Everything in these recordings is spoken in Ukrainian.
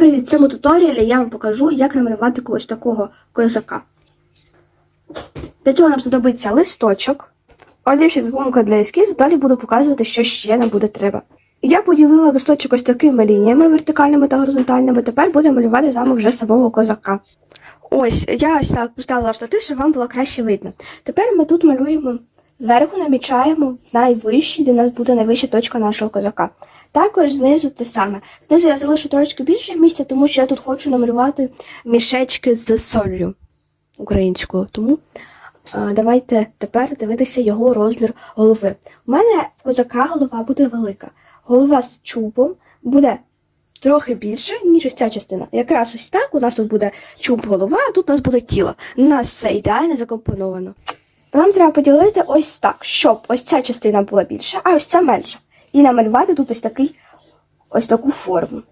привіт! В цьому туторіалі я вам покажу, як намалювати ось такого козака. Для цього нам знадобиться листочок, олівчик гумка для ескізу, далі буду показувати, що ще нам буде треба. Я поділила листочок ось такими лініями вертикальними та горизонтальними. Тепер будемо малювати з вами вже самого козака. Ось, я ось так поставила штатив, щоб вам було краще видно. Тепер ми тут малюємо зверху, намічаємо найвищий, де нас буде найвища точка нашого козака. Також знизу те саме. Знизу я залишу трошки більше місця, тому що я тут хочу намалювати мішечки з солью українською. Тому е, давайте тепер дивитися його розмір голови. У мене козака голова буде велика. Голова з чубом буде трохи більше, ніж ось ця частина. Якраз ось так у нас тут буде чуб голова, а тут у нас буде тіло. У нас все ідеально закомпоновано. Нам треба поділити ось так, щоб ось ця частина була більша, а ось ця менша. І намалювати тут ось такий ось таку форму.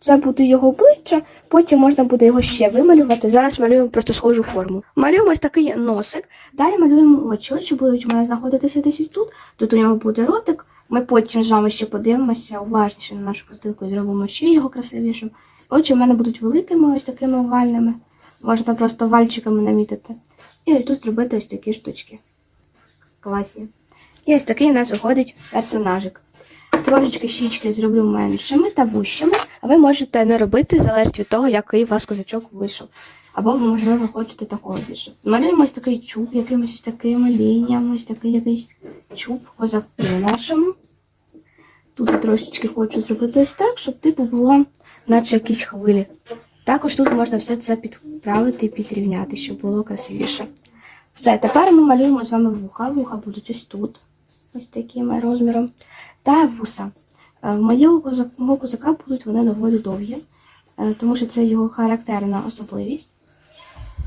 Це буде його обличчя, потім можна буде його ще вималювати. Зараз малюємо просто схожу форму. Малюємо ось такий носик, далі малюємо очі. Очі будуть у мене знаходитися десь тут. Тут у нього буде ротик. Ми потім з вами ще подивимося уважніше на нашу картинку і зробимо ще його красивішим. Очі у мене будуть великими, ось такими овальними. Можна просто вальчиками намітити. І ось тут зробити ось такі штучки. Класні. І ось такий у нас виходить персонажик. Трошечки щічки зроблю меншими та вущими, а ви можете не робити, залежить від того, який у вас козачок вийшов. Або, можливо, хочете такого зішив. Малюємо ось такий чуб, якимось ось такими лініями, ось такий якийсь чуб козаку нашому. Тут я трошечки хочу зробити ось так, щоб типу було, наче якісь хвилі. Також тут можна все це підправити і підрівняти, щоб було красивіше. Все, тепер ми малюємо з вами вуха. Вуха будуть ось тут, ось таким розміром. Та вуса. Е, В моєго козака, мого козака будуть вони доволі довгі, е, тому що це його характерна особливість.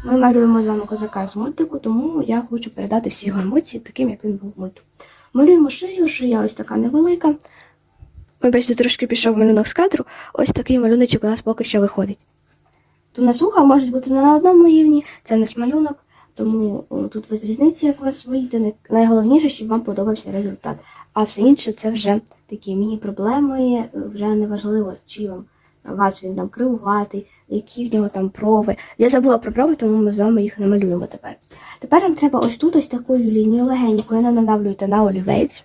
Ми малюємо з вами козака з мультику, тому я хочу передати всі його емоції таким, як він був в мультику. Малюємо шию, шия ось така невелика. Вибачте, трошки пішов малюнок з кадру. Ось такий малюночок у нас поки що виходить. Тут на слуха можуть бути не на одному рівні, це наш малюнок, тому тут без різниці, як у вас вийде. Найголовніше, щоб вам подобався результат. А все інше це вже такі міні-проблеми, вже не важливо, чи вам вас він там кривуватий, які в нього там прови. Я забула про прови, тому ми з вами їх намалюємо тепер. Тепер нам треба ось тут ось такою лінією легенькою надавлюєте на олівець.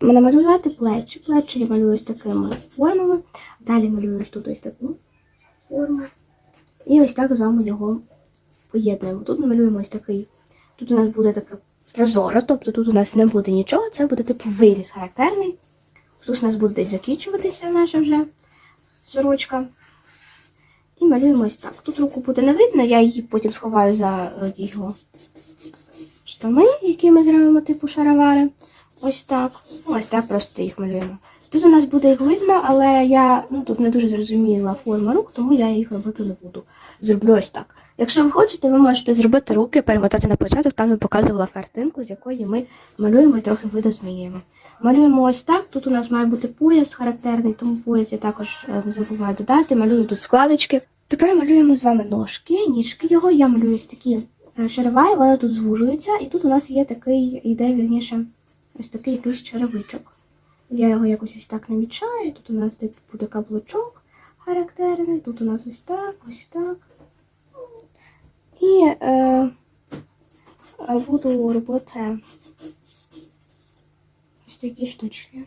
Намалювати плечі. Плечі я малюю ось такими формами. Далі малюю ось тут ось таку форму. І ось так з вами його поєднуємо. Тут намалюємо ось такий. Тут у нас буде таке прозоро, тобто тут у нас не буде нічого, це буде типу виріз характерний. Тут у нас буде десь закінчуватися наша вже сорочка. І малюємо ось так. Тут руку буде не видно, я її потім сховаю за е, його штани, які ми зробимо, типу шаровари. Ось так. Ось так просто їх малюємо. Тут у нас буде видно, але я ну, тут не дуже зрозуміла форма рук, тому я їх робити не буду. Зроблю ось так. Якщо ви хочете, ви можете зробити руки, перемотати на початок, там я показувала картинку, з якої ми малюємо і трохи видозмінюємо. Малюємо ось так. Тут у нас має бути пояс характерний, тому пояс я також е, не забуваю додати. Малюю тут складочки. Тепер малюємо з вами ножки, ніжки його. Я малюю ось такі е, шаровари, вони тут звужуються, і тут у нас є такий, іде вірніше, ось такий якийсь черевичок. Я його якось ось так намічаю. Тут у нас буде каблучок характерний, тут у нас ось так, ось так. І е, буду робити ось такі штучки.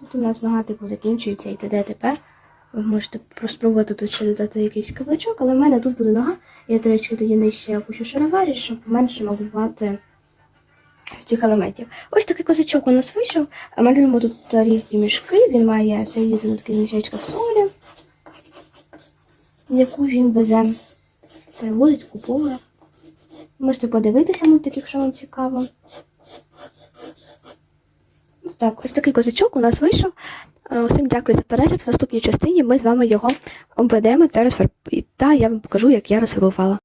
Тут у нас нога типу закінчується і т.д. тепер. Ви можете спробувати тут ще додати якийсь каблучок, але в мене тут буде нога. Я трішки тоді нижче опущу шароварі, щоб менше малювати цих елементів. Ось такий козачок у нас вийшов. Малюємо тут різні мішки. Він має сидіти на таких мішечках солі, яку він везе, перевозить, куповує. Можете подивитися мультик, якщо вам цікаво. Так, ось такий козачок у нас вийшов. Е, Усім дякую за перегляд. В наступній частині ми з вами його обведемо та розфарбуємо. Та я вам покажу, як я розфарбувала.